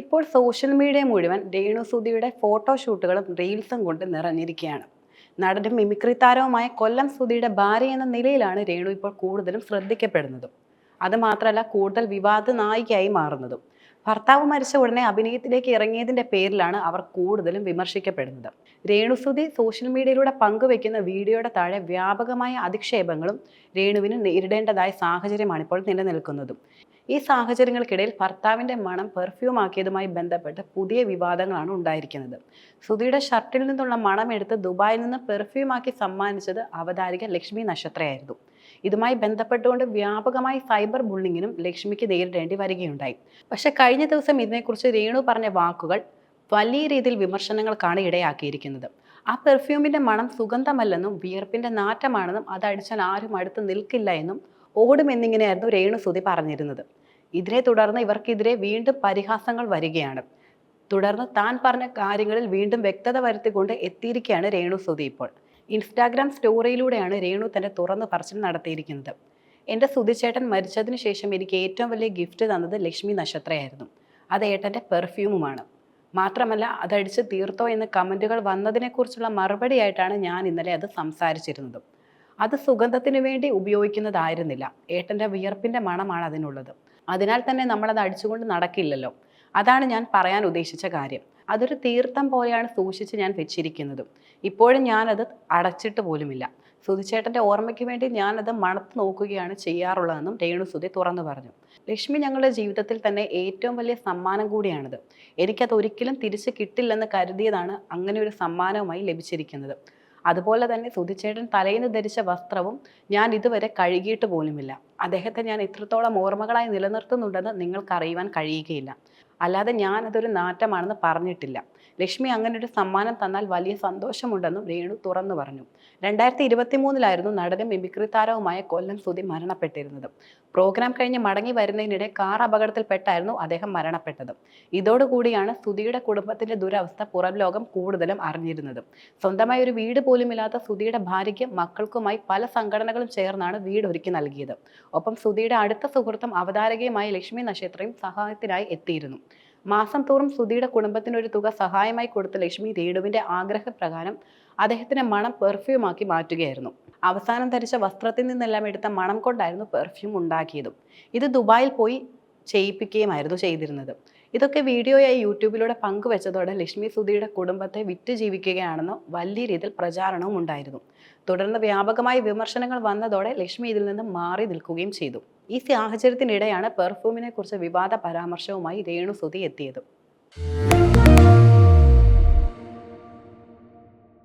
ഇപ്പോൾ social media മുഴുവൻ രേണുസുതിയുടെ ഫോട്ടോഷൂട്ടുകളും റീൽസും കൊണ്ട് നിറഞ്ഞിരിക്കുകയാണ്. നടനും മിമിക്രി താരവുമായ കൊല്ലം സുധിയുടെ ഭാര്യ എന്ന നിലയിലാണ് രേണു ഇപ്പോൾ കൂടുതലും ശ്രദ്ധിക്കപ്പെടുന്നതും. അതുമാത്രമല്ല കൂടുതൽ വിവാദ നായികയായി മാറുന്നതും. ഭർത്താവ് മരിച്ച ഉടനെ അഭിനയത്തിലേക്ക് ഇറങ്ങിയതിന്റെ പേരിലാണ് അവർ കൂടുതലും വിമർശിക്കപ്പെടുന്നത്. രേണുസുതി സോഷ്യൽ മീഡിയയിലൂടെ പങ്കുവെക്കുന്ന വീഡിയോയുടെ താഴെ വ്യാപകമായ അധിക്ഷേപങ്ങളും രേണുവിന് നേരിടേണ്ടതായ സാഹചര്യമാണ് ഇപ്പോൾ നിലനിൽക്കുന്നതും. ഈ സാഹചര്യങ്ങൾക്കിടയിൽ ഭർത്താവിന്റെ മണം പെർഫ്യൂം ആക്കിയതുമായി ബന്ധപ്പെട്ട് പുതിയ വിവാദങ്ങളാണ് ഉണ്ടായിരിക്കുന്നത്. സുധിയുടെ ഷർട്ടിൽ നിന്നുള്ള മണം എടുത്ത് ദുബായിൽ നിന്ന് പെർഫ്യൂം ആക്കി സമ്മാനിച്ചത് അവതാരിക ലക്ഷ്മി നക്ഷത്രയായിരുന്നു. ഇതുമായി ബന്ധപ്പെട്ടുകൊണ്ട് വ്യാപകമായി സൈബർ ബുള്ളിങ്ങിനും ലക്ഷ്മിക്ക് നേരിടേണ്ടി വരികയുണ്ടായി. പക്ഷേ കഴിഞ്ഞ ദിവസം ഇതിനെക്കുറിച്ച് രേണു പറഞ്ഞ വാക്കുകൾ വലിയ രീതിയിൽ വിമർശനങ്ങൾക്കാണ് ഇടയാക്കിയിരിക്കുന്നത്. ആ പെർഫ്യൂമിന്റെ മണം സുഗന്ധമല്ലെന്നും വിയർപ്പിന്റെ നാറ്റമാണെന്നും അതടിച്ചാൽ ആരും അടുത്ത് നിൽക്കില്ല എന്നും ഓടുമെന്നിങ്ങനെയായിരുന്നു രേണു സുതി പറഞ്ഞിരുന്നത്. ഇതിനെ തുടർന്ന് ഇവർക്കെതിരെ വീണ്ടും പരിഹാസങ്ങൾ വരികയാണ്. തുടർന്ന് താൻ പറഞ്ഞ കാര്യങ്ങളിൽ വീണ്ടും വ്യക്തത വരുത്തിക്കൊണ്ട് എത്തിയിരിക്കുകയാണ് രേണു സുതി ഇപ്പോൾ. ഇൻസ്റ്റാഗ്രാം സ്റ്റോറിയിലൂടെയാണ് രേണു തന്റെ തുറന്ന് പറച്ചിൽ നടത്തിയിരിക്കുന്നത്. എന്റെ സുതിച്ചേട്ടൻ മരിച്ചതിന് ശേഷം എനിക്ക് ഏറ്റവും വലിയ ഗിഫ്റ്റ് തന്നത് ലക്ഷ്മി നക്ഷത്രയായിരുന്നു. അത് ഏട്ടന്റെ പെർഫ്യൂമുമാണ്. മാത്രമല്ല അതടിച്ച് തീർത്തോ എന്ന് കമന്റുകൾ വന്നതിനെക്കുറിച്ചുള്ള മറുപടിയായിട്ടാണ് ഞാൻ ഇന്നലെ അത് സംസാരിച്ചിരുന്നത്. അത് സുഗന്ധത്തിന് വേണ്ടി ഉപയോഗിക്കുന്നതായിരുന്നില്ല. ഏട്ടന്റെ വിയർപ്പിന്റെ മണമാണ് അതിനുള്ളത്. അതിനാൽ തന്നെ നമ്മളത് അടിച്ചുകൊണ്ട് നടക്കില്ലല്ലോ. അതാണ് ഞാൻ പറയാൻ ഉദ്ദേശിച്ച കാര്യം. അതൊരു തീർത്ഥം പോലെയാണ് സൂക്ഷിച്ച് ഞാൻ വെച്ചിരിക്കുന്നതും. ഇപ്പോഴും ഞാനത് അടച്ചിട്ട് പോലുമില്ല. സുധിച്ചേട്ടന്റെ ഓർമ്മയ്ക്ക് വേണ്ടി ഞാനത് മണത്ത് നോക്കുകയാണ് ചെയ്യാറുള്ളതെന്നും രേണുസുതി തുറന്നു പറഞ്ഞു. ലക്ഷ്മി ഞങ്ങളുടെ ജീവിതത്തിൽ തന്നെ ഏറ്റവും വലിയ സമ്മാനം കൂടിയാണിത്. എനിക്കത് ഒരിക്കലും തിരിച്ച് കിട്ടില്ലെന്ന് കരുതിയതാണ് അങ്ങനെ ഒരു സമ്മാനവുമായി ലഭിച്ചിരിക്കുന്നത്. അതുപോലെ തന്നെ സുധിച്ചേട്ടൻ തലേന്ന് ധരിച്ച വസ്ത്രവും ഞാൻ ഇതുവരെ കഴുകിയിട്ട് പോലുമില്ല. അദ്ദേഹത്തെ ഞാൻ ഇത്രത്തോളം ഓർമ്മകളായി നിലനിർത്തുന്നുണ്ടെന്ന് നിങ്ങൾക്ക് അറിയുവാൻ കഴിയുകയില്ല. അല്ലാതെ ഞാൻ അതൊരു നാറ്റമാണെന്ന് പറഞ്ഞിട്ടില്ല. ലക്ഷ്മി അങ്ങനെ ഒരു സമ്മാനം തന്നാൽ വലിയ സന്തോഷമുണ്ടെന്നും രേണു തുറന്നു പറഞ്ഞു. രണ്ടായിരത്തി ഇരുപത്തി മൂന്നിലായിരുന്നു നടനും മിമിക്രി താരവുമായ കൊല്ലം സുധി മരണപ്പെട്ടിരുന്നത്. പ്രോഗ്രാം കഴിഞ്ഞ് മടങ്ങി വരുന്നതിനിടെ കാർ അപകടത്തിൽപ്പെട്ടായിരുന്നു അദ്ദേഹം മരണപ്പെട്ടത്. ഇതോടുകൂടിയാണ് സുധിയുടെ കുടുംബത്തിന്റെ ദുരവസ്ഥ പുറം ലോകം കൂടുതലും അറിഞ്ഞിരുന്നത്. സ്വന്തമായി ഒരു വീട് പോലുമില്ലാത്ത സുധിയുടെ ഭാര്യയ്ക്കും മക്കൾക്കുമായി പല സംഘടനകളും ചേർന്നാണ് വീട് ഒരുക്കി നൽകിയത്. ഒപ്പം സുധിയുടെ അടുത്ത സുഹൃത്തും അവതാരകയുമായ ലക്ഷ്മി നക്ഷത്രയും സഹായത്തിനായി എത്തിയിരുന്നു. മാസം തോറും സുധിയുടെ കുടുംബത്തിന് ഒരു തുക സഹായമായി കൊടുത്ത ലക്ഷ്മി രേണുവിന്റെ ആഗ്രഹപ്രകാരം അദ്ദേഹത്തിന്റെ മണം പെർഫ്യൂമാക്കി മാറ്റുകയായിരുന്നു. അവസാനം ധരിച്ച വസ്ത്രത്തിൽ നിന്നെല്ലാം എടുത്ത മണം കൊണ്ടായിരുന്നു പെർഫ്യൂം ഉണ്ടാക്കിയതും. ഇത് ദുബായിൽ പോയി ചെയ്യിപ്പിക്കുകയുമായിരുന്നു ചെയ്തിരുന്നത്. ഇതൊക്കെ വീഡിയോയായി യൂട്യൂബിലൂടെ പങ്കുവെച്ചതോടെ ലക്ഷ്മി സുധിയുടെ കുടുംബത്തെ വിറ്റ് ജീവിക്കുകയാണെന്ന് വലിയ രീതിയിൽ പ്രചാരണവും ഉണ്ടായിരുന്നു. തുടർന്ന് വ്യാപകമായ വിമർശനങ്ങൾ വന്നതോടെ ലക്ഷ്മി ഇതിൽ നിന്ന് മാറി നിൽക്കുകയും ചെയ്തു. ഈ സാഹചര്യത്തിനിടെയാണ് പെർഫ്യൂമിനെ കുറിച്ച് വിവാദ പരാമർശവുമായി രേണു സുധി എത്തിയത്.